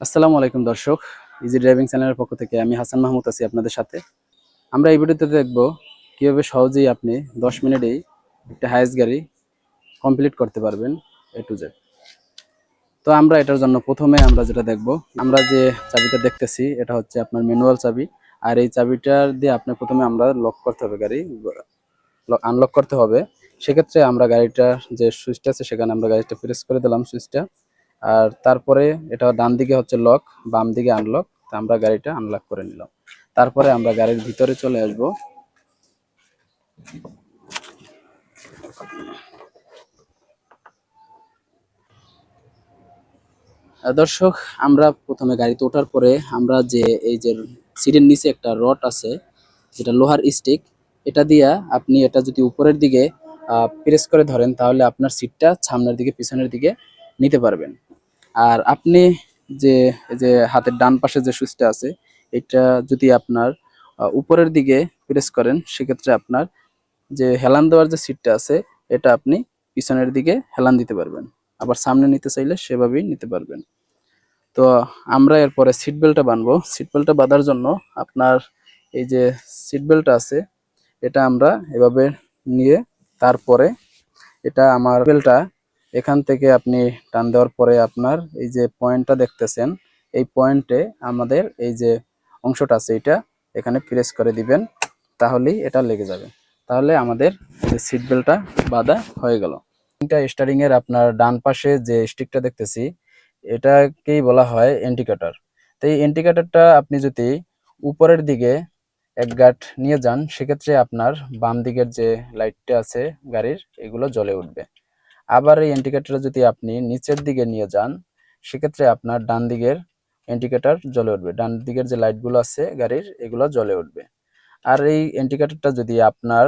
আসসালামু আলাইকুম দর্শক ইজি ড্রাইভিং চ্যানেলের পক্ষ থেকে আমি হাসান মাহমুদ আছি আপনাদের সাথে। আমরা এই ভিডিওতে দেখব কীভাবে সহজেই আপনি দশ মিনিটেই একটা হাইস গাড়ি কমপ্লিট করতে পারবেন এ টু জেড তো আমরা এটার জন্য প্রথমে আমরা যেটা দেখব, আমরা যে চাবিটা দেখতেছি, এটা হচ্ছে আপনার ম্যানুয়াল চাবি। আর এই চাবিটার দিয়ে আপনি প্রথমে আমরা লক করতে হবে গাড়ি আনলক করতে হবে। সেক্ষেত্রে আমরা গাড়িটার যে সুইচটা আছে, সেখানে আমরা গাড়িটা প্রেস করে দিলাম সুইচটা আর তারপরে এটা ডান দিকে হচ্ছে লক বাম দিকে আনলক তা আমরা গাড়িটা আনলক করে নিলাম। তারপরে আমরা গাড়ির ভিতরে চলে আসব। দর্শক, আমরা প্রথমে গাড়িতে ওঠার পরে আমরা যে এই যে সিটের নিচে একটা রড আছে, যেটা লোহার স্টিক এটা দিয়া আপনি এটা যদি উপরের দিকে প্রেস করে ধরেন, তাহলে আপনার সিটটা সামনের দিকে, পিছনের দিকে নিতে পারবেন। আর আপনি যে যে হাতের ডান পাশে যে সুইচটা আছে, এটা যদি আপনার উপরের দিকে প্রেস করেন, সেক্ষেত্রে আপনার যে হেলান দেওয়ার যে সিটটা আছে, এটা আপনি পিছনের দিকে হেলান দিতে পারবেন। আবার সামনে নিতে চাইলে সেভাবেই নিতে পারবেন। তো আমরা এরপরে সিট বেল্টটা বানবো। সিট বেল্টটা বাঁধার জন্য আপনার এই যে সিট বেল্টটা আছে, এটা আমরা এভাবে নিয়ে তারপরে এটা আমার বেলটা এখান থেকে আপনি টান দেওয়ার পরে আপনার এই যে পয়েন্টটা দেখতেছেন, এই পয়েন্টে আমাদের এই যে অংশটা আছে এটা এখানে প্রেস করে দিবেন, তাহলেই এটা লেগে যাবে। তাহলে আমাদের যে সিট বেল্টটা বাঁধা হয়ে গেল। এটা স্টারিং এর আপনার ডান পাশে যে স্টিকটা দেখতেছি, এটাকেই বলা হয় ইন্ডিকেটর তো এই ইন্ডিকেটরটা আপনি যদি উপরের দিকে এক গাঁট নিয়ে যান, সেক্ষেত্রে আপনার বাম দিকের যে লাইটটা আছে গাড়ির, এগুলো জ্বলে উঠবে। আবার এই ইন্ডিকেটরটা যদি আপনি নিচের দিকে নিয়ে যান, সেক্ষেত্রে আপনার ডান দিকের ইন্ডিকেটর জ্বলে উঠবে। ডান দিকের যে লাইটগুলো আছে গাড়ির, এগুলো জ্বলে উঠবে। আর এই ইন্ডিকেটরটা যদি আপনার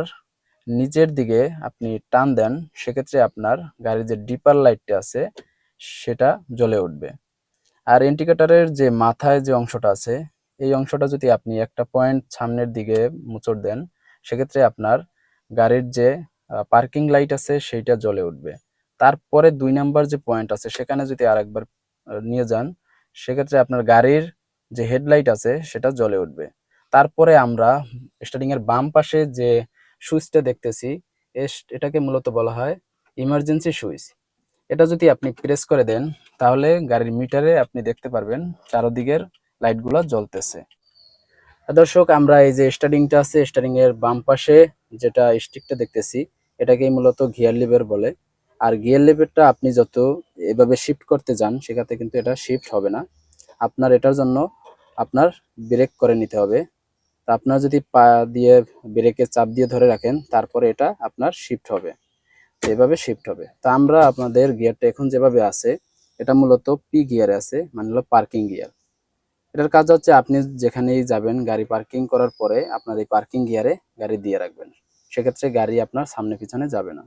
নিচের দিকে আপনি টান দেন, সেক্ষেত্রে আপনার গাড়ির যে ডিপার লাইটটা আছে, সেটা জ্বলে উঠবে। আর ইন্ডিকেটরের যে মাথায় যে অংশটা আছে, এই অংশটা যদি আপনি একটা পয়েন্ট সামনের দিকে মুচড় দেন, সেক্ষেত্রে আপনার গাড়ির যে পার্কিং লাইট আছে, সেইটা জ্বলে উঠবে। তারপরে দুই নাম্বার যে পয়েন্ট আছে, সেখানে যদি আরেকবার নিয়ে যান, সেক্ষেত্রে আপনার গাড়ির যে হেডলাইট আছে, সেটা জ্বলে উঠবে। তারপরে আমরা স্টার্টিং এর বাম পাশে যে সুইচটা দেখতেছি এটাকে মূলত বলা হয় ইমার্জেন্সি সুইচ। এটা যদি আপনি প্রেস করে দেন, তাহলে গাড়ির মিটারে আপনি দেখতে পারবেন চারদিকের লাইটগুলো জ্বলতেছে। দর্শক, আমরা এই যে স্টারিংটা আছে স্টারিং এর বাম পাশে যেটা স্টিকটা দেখতেছি, এটাকেই মূলত গিয়ার লিভার বলে। আর গিয়ার লেভেলটা আপনি যত এভাবে শিফট করতে যান, সেক্ষেত্রে কিন্তু এটা শিফট হবে না। আপনার এটার জন্য আপনার ব্রেক করে নিতে হবে। তা আপনার যদি পা দিয়ে ব্রেকে চাপ দিয়ে ধরে রাখেন, তারপরে এটা আপনার শিফট হবে। এভাবে শিফট হবে। তো আমরা আপনাদের গিয়ারটা এখন যেভাবে আছে, এটা মূলত পি গিয়ারে আছে মানে হলো পার্কিং গিয়ার এটার কাজ হচ্ছে আপনি যেখানেই যাবেন, গাড়ি পার্কিং করার পরে আপনার এই পার্কিং গিয়ারে গাড়ি দিয়ে রাখবেন। সেক্ষেত্রে গাড়ি আপনার সামনে পিছনে যাবে না।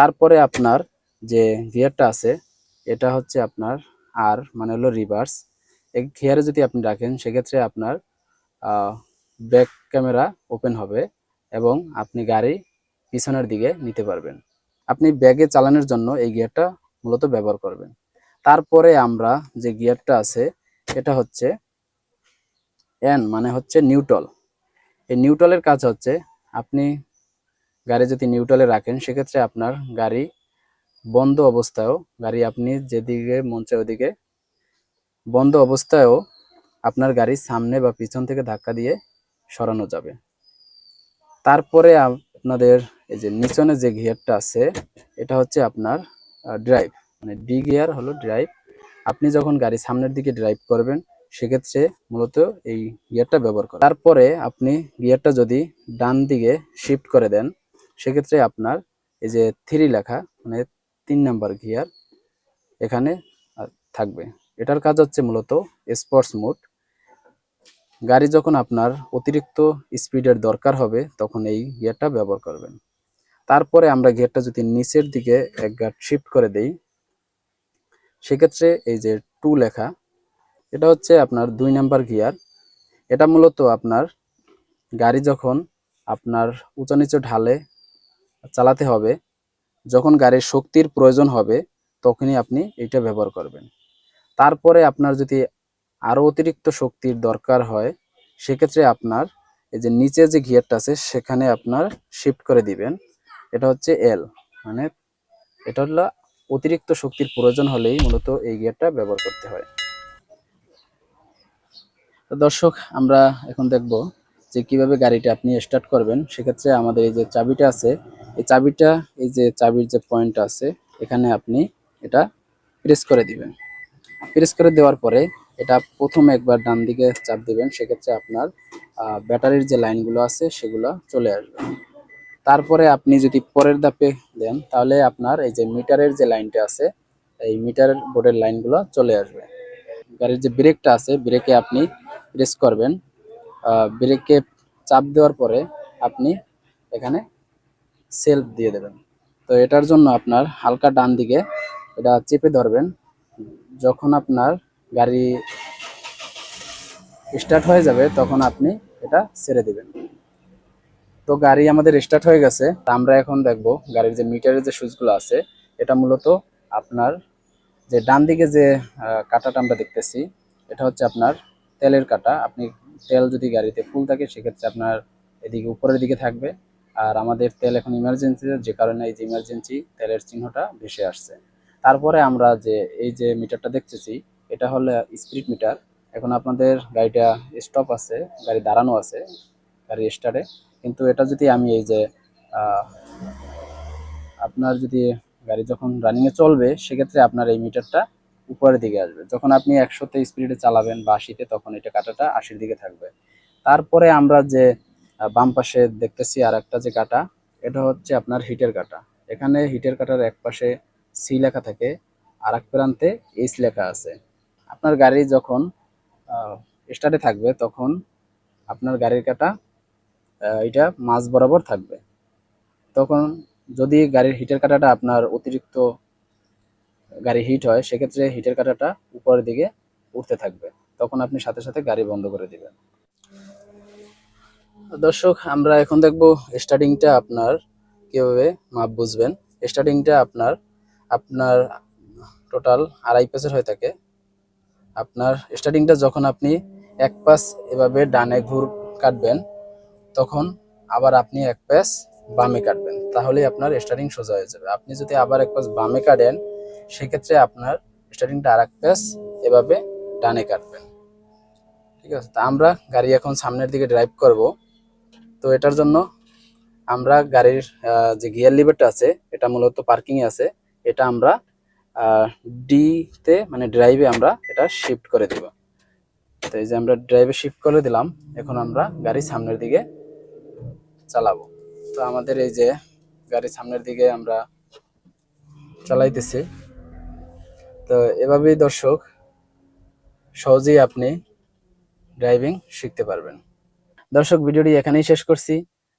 তারপরে আপনার যে গিয়ারটা আছে, এটা হচ্ছে আপনার আর মানে হলো রিভার্স এই গিয়ারে যদি আপনি রাখেন, সেক্ষেত্রে আপনার ব্যাক ক্যামেরা ওপেন হবে এবং আপনি গাড়ি পিছনের দিকে নিতে পারবেন। আপনি ব্যাগে চালানোর জন্য এই গিয়ারটা মূলত ব্যবহার করবেন। তারপরে আমরা যে গিয়ারটা আছে, এটা হচ্ছে এন মানে হচ্ছে নিউট্রাল এই নিউট্রালের কাজ হচ্ছে, আপনি গাড়ি যদি নিউট্রালে রাখেন, সেক্ষেত্রে আপনার গাড়ি বন্ধ অবস্থায়ও, গাড়ি আপনি যেদিকে মন চায় ওদিকে বন্ধ অবস্থায়ও আপনার গাড়ি সামনে বা পিছন থেকে ধাক্কা দিয়ে সরানো যাবে। তারপরে আপনাদের এই যে নিচনে যে গিয়ারটা আছে, এটা হচ্ছে আপনার ড্রাইভ মানে ডি গিয়ার হলো ড্রাইভ আপনি যখন গাড়ি সামনের দিকে ড্রাইভ করবেন, সেক্ষেত্রে মূলত এই গিয়ারটা ব্যবহার করেন তারপরে আপনি গিয়ারটা যদি ডান দিকে শিফট করে দেন সেক্ষেত্রে আপনার এই যে থ্রি লেখা মানে তিন নাম্বার গিয়ার এখানে থাকবে। এটার কাজ হচ্ছে মূলত স্পোর্টস মোড গাড়ি যখন আপনার অতিরিক্ত স্পিডের দরকার হবে, তখন এই গিয়ারটা ব্যবহার করবেন। তারপরে আমরা গিয়ারটা যদি নিচের দিকে এক গাট শিফট করে দেই, সেক্ষেত্রে এই যে টু লেখা, এটা হচ্ছে আপনার দুই নাম্বার গিয়ার এটা মূলত আপনার গাড়ি যখন আপনার উঁচু নিচু ঢালে চালাতে হবে, যখন গাড়ির শক্তির প্রয়োজন হবে, তখনই আপনি এটা ব্যবহার করবেন। তারপরে আপনার যদি আরও অতিরিক্ত শক্তির দরকার হয়, সেক্ষেত্রে আপনার এই যে নিচে যে গিয়ারটা আছে, সেখানে আপনার শিফট করে দিবেন। এটা হচ্ছে এল মানে এটা হলো অতিরিক্ত শক্তির প্রয়োজন হলেই মূলত এই গিয়ারটা ব্যবহার করতে হয়। তো দর্শক, আমরা এখন দেখব যে কীভাবে গাড়িটা আপনি স্টার্ট করবেন। সেক্ষেত্রে আমাদের এই যে চাবিটা আছে এই চাবিটা, এই যে চাবির যে পয়েন্ট আছে, এখানে আপনি এটা প্রেস করে দিবেন। প্রেস করে দেওয়ার পরে এটা প্রথম একবার ডান দিকে চাপ দিবেন, সেক্ষেত্রে আপনার ব্যাটারির যে লাইনগুলো আছে, সেগুলো চলে আসবে। তারপরে আপনি যদি পরের ধাপে দেন, তাহলে আপনার এই যে মিটারের যে লাইনটা আছে, এই মিটার বোর্ডের লাইনগুলো চলে আসবে। গাড়ির যে ব্রেকটা আছে, ব্রেকে আপনি প্রেস করবেন। ব্রেকে চাপ দেওয়ার পরে আপনি এখানে সেলফ দিয়ে দেবেন। তো এটার জন্য আপনার হালকা ডান দিকে এটা চেপে ধরবেন। যখন আপনার গাড়ি স্টার্ট হয়ে যাবে, তখন আপনি এটা ছেড়ে দিবেন। তো গাড়ি আমাদের স্টার্ট হয়ে গেছে। আমরা এখন দেখব গাড়ির যে মিটারের যে সুইচগুলো আছে, এটা মূলত আপনার যে ডান দিকে যে কাঁটাটা আমরা দেখতেছি, এটা হচ্ছে আপনার তেলের কাটা। আপনি তেল যদি গাড়িতে ফুল থাকে, সেক্ষেত্রে আপনার এদিকে উপরের দিকে থাকবে। আর আমাদের তেল এখন ইমার্জেন্সি যে কারণে এই যে ইমার্জেন্সি তেলের চিহ্নটা ভেসে আসছে। তারপরে আমরা যে, এই যে মিটারটা দেখতেছি, এটা হলো স্পিড মিটার এখন আপনাদের গাড়িটা স্টপ আছে, গাড়ি দাঁড়ানো আছে, গাড়ি স্টার্টে কিন্তু এটা যদি আমি এই যে আপনার যদি গাড়ি যখন রানিংয়ে চলবে, সেক্ষেত্রে আপনার এই মিটারটা উপরের দিকে আসবে। যখন আপনি একশোতে স্পিডে চালাবেন বা তখন এটা কাটাটা আশির দিকে থাকবে। তারপরে আমরা যে বাম পাশে দেখতেছি আর একটা যে কাটা, এটা হচ্ছে আপনার হিটের কাঁটা। এখানে হিটের কাঁটার এক পাশে সি লেখা থাকে আর এক প্রান্তে এইচ লেখা আছে। আপনার গাড়ি যখন স্টার্টে থাকবে, তখন আপনার গাড়ির কাঁটা এটা মাঝ বরাবর থাকবে। তখন যদি গাড়ির হিটের কাঁটাটা আপনার অতিরিক্ত গাড়ি হিট হয়, সেক্ষেত্রে হিটের কাঁটাটা উপরের দিকে উঠতে থাকবে। তখন আপনি সাথে সাথে গাড়ি বন্ধ করে দিবেন। দর্শক, আমরা এখন দেখব স্টার্টিংটা আপনার কীভাবে মাপ বুঝবেন। স্টার্টিংটা আপনার আপনার টোটাল আড়াই পেসের হয়ে থাকে। আপনার স্টার্টিংটা যখন আপনি এক পাস এভাবে ডানে ঘুর কাটবেন, তখন আবার আপনি এক পাস বামে কাটবেন। তাহলেই আপনার স্টার্টিং সোজা হয়ে যাবে। আপনি যদি আবার এক পাস বামে কাটেন, সেক্ষেত্রে আপনার স্টার্টিংটা আর এক পাস এভাবে ডানে কাটবেন। ঠিক আছে? তা আমরা গাড়ি এখন সামনের দিকে ড্রাইভ করব। তো এটার জন্য আমরা গাড়ির যে গিয়ার লিভারটা আছে, এটা মূলত পার্কিং এ আছে। এটা আমরা ডিতে মানে ড্রাইভে আমরা এটা শিফট করে দিব। তো এই যে আমরা ড্রাইভে শিফট করে দিলাম, এখন আমরা গাড়ি সামনের দিকে চালাবো। তো আমাদের এই যে গাড়ি সামনের দিকে আমরা চালাইতেছি। তো এভাবেই দর্শক, সহজেই আপনি ড্রাইভিং শিখতে পারবেন। দর্শক, ভিডিওটি এখানেই শেষ করছি।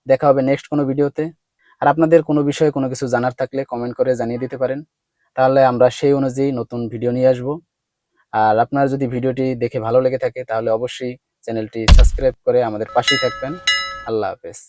দেখা হবে নেক্সট কোনো ভিডিওতে। আর আপনাদের কোনো বিষয়ে কোনো কিছু জানার থাকলে কমেন্ট করে জানিয়ে দিতে পারেন। তাহলে আমরা সেই অনুযায়ী নতুন ভিডিও নিয়ে আসব। আর আপনার যদি ভিডিওটি দেখে ভালো লেগে থাকে, তাহলে অবশ্যই চ্যানেলটি সাবস্ক্রাইব করে আমাদের পাশেই থাকবেন। আল্লাহ হাফেজ।